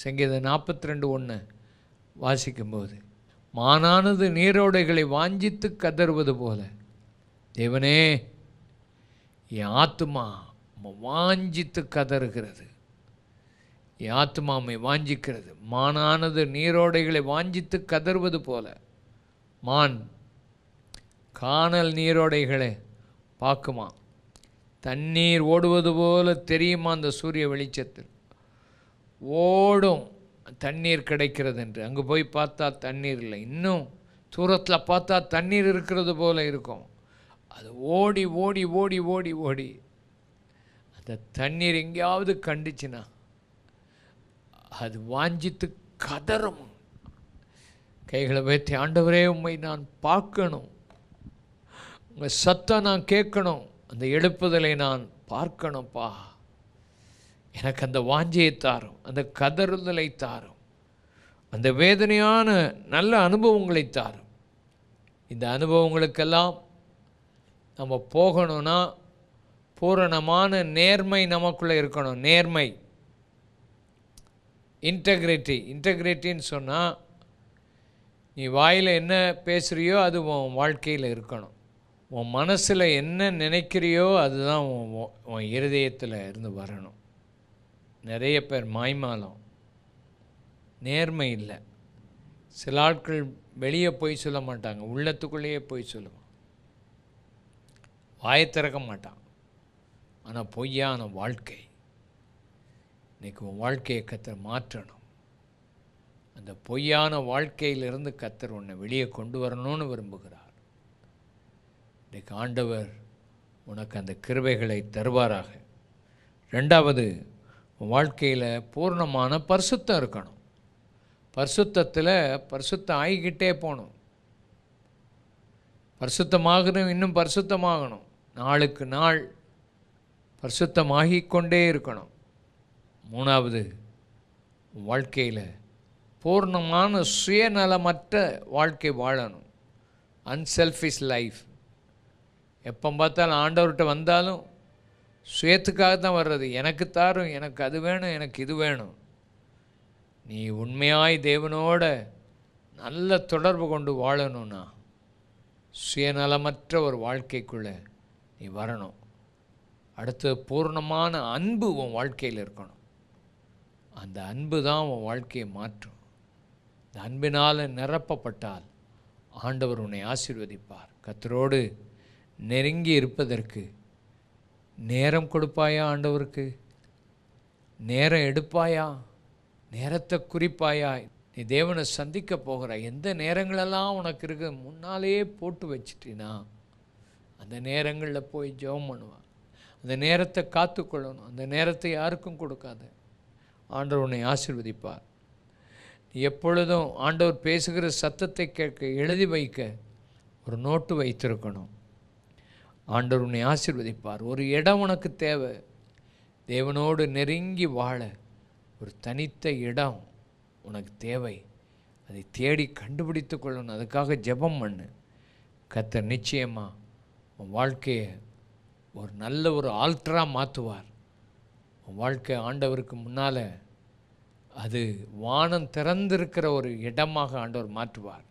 சங்கீதம் நாற்பத்தி ரெண்டு ஒன்று வாசிக்கும்போது மானானது நீரோடைகளை வாஞ்சித்து கதறுவது போல. தேவனே என் ஆத்துமா வாஞ்சித்து கதறுகிறது. என் ஆத்துமாமை வாஞ்சிக்கிறது. மானானது நீரோடைகளை வாஞ்சித்து கதறுவது போல. மான் காணல் நீரோடைகளை பார்க்குமா தண்ணீர் ஓடுவது போல தெரியுமா அந்த சூரிய வெளிச்சத்தில்? ஓடும். தண்ணீர் கிடைக்கிறது என்று. அங்கே போய் பார்த்தா தண்ணீர் இல்லை. இன்னும் தூரத்தில் பார்த்தா தண்ணீர் இருக்கிறது போல இருக்கும். அது ஓடி ஓடி ஓடி ஓடி ஓடி. அந்த தண்ணீர் எங்கேயாவது கண்டுச்சுன்னா அது வாஞ்சித்து கதறும். கைகளை வைத்து ஆண்டவரே உண்மை நான் பார்க்கணும். உங்கள் சத்தம் நான் கேட்கணும். அந்த எழுப்புதலை நான் பார்க்கணும்ப்பா. எனக்கு அந்த வாஞ்சையை தாரும் அந்த கதறுதலை தாரும் அந்த வேதனையான நல்ல அனுபவங்களை தாரும். இந்த அனுபவங்களுக்கெல்லாம் நம்ம போகணும்னா பூரணமான நேர்மை நமக்குள்ளே இருக்கணும். நேர்மை. இன்டெகிரிட்டி இன்டெகிரிட்டின்னு சொன்னால் நீ வாயில் என்ன பேசுகிறியோ அது உன் வாழ்க்கையில் இருக்கணும். உன் மனசில் என்ன நினைக்கிறியோ அதுதான் உன் உன் இருதயத்தில் இருந்து வரணும். நிறைய பேர் மாய்மாலம். நேர்மை இல்லை. சில ஆட்கள் வெளியே போய் சொல்ல மாட்டாங்க. உள்ளத்துக்குள்ளேயே போய் சொல்லுவான் வாயை திறக்க மாட்டான். ஆனால் பொய்யான வாழ்க்கை. இன்னைக்கு உன் வாழ்க்கையை கத்தர் மாற்றணும். அந்த பொய்யான வாழ்க்கையிலிருந்து கத்தர் உன்னை வெளியே கொண்டு வரணும்னு விரும்புகிறார். இன்றைக்கு ஆண்டவர் உனக்கு அந்த கிருவைகளை தருவாராக. ரெண்டாவது வாழ்க்கையில் பூர்ணமான பரிசுத்தம் இருக்கணும். பரிசுத்தத்தில் பரிசுத்தம் ஆகிக்கிட்டே போகணும். பரிசுத்தமாகணும் இன்னும் பரிசுத்தமாகணும். நாளுக்கு நாள் பரிசுத்தமாகி கொண்டே இருக்கணும். மூணாவது வாழ்க்கையில் பூர்ணமான சுயநலமற்ற வாழ்க்கை வாழணும். அன்செல்ஃபிஷ் லைஃப் எப்போ பார்த்தாலும் ஆண்டவர்கிட்ட வந்தாலும் சுயத்துக்காக தான் வர்றது. எனக்கு தாரும் எனக்கு அது வேணும் எனக்கு இது வேணும். நீ உண்மையாய் தேவனோட நல்ல தொடர்பு கொண்டு வாழணும்னா சுயநலமற்ற ஒரு வாழ்க்கைக்குள்ளே நீ வரணும். அடுத்து பூர்ணமான அன்பு உன் வாழ்க்கையில் இருக்கணும். அந்த அன்பு தான் உன் வாழ்க்கையை மாற்றும். இந்த அன்பினால் நிரப்பப்பட்டால் ஆண்டவர் உன்னை ஆசீர்வதிப்பார். கத்தரோடு நெருங்கி இருப்பதற்கு நேரம் கொடுப்பாயா ஆண்டவருக்கு? நேரம் எடுப்பாயா? நேரத்தை குறிப்பாயா? நீ தேவனை சந்திக்க போகிற எந்த நேரங்களெல்லாம் உனக்கு இருக்கு முன்னாலேயே போட்டு வச்சிட்டினா அந்த நேரங்களில் போய் ஜெபம் பண்ணுவான் அந்த நேரத்தை காத்துக்கொள்ளணும். அந்த நேரத்தை யாருக்கும் கொடுக்காத. ஆண்டவர் உன்னை ஆசீர்வதிப்பார். நீ எப்பொழுதும் ஆண்டவர் பேசுகிற சத்தத்தை கேட்க எழுதி வைக்க ஒரு நோட்டு வைத்திருக்கணும். ஆண்டவர் உன்னை ஆசீர்வதிப்பார். ஒரு இடம் உனக்கு தேவை. தேவனோடு நெருங்கி வாழ ஒரு தனித்த இடம் உனக்கு தேவை. அதை தேடி கண்டுபிடித்து கொள்ளணும். அதுக்காக ஜெபம் பண்ணு. கத்த நிச்சயமாக உன் வாழ்க்கையை ஒரு நல்ல ஒரு ஆல்டராக மாற்றுவார் உன் வாழ்க்கை ஆண்டவருக்கு முன்னால் அது வானம் திறந்திருக்கிற ஒரு இடமாக ஆண்டவர் மாற்றுவார்.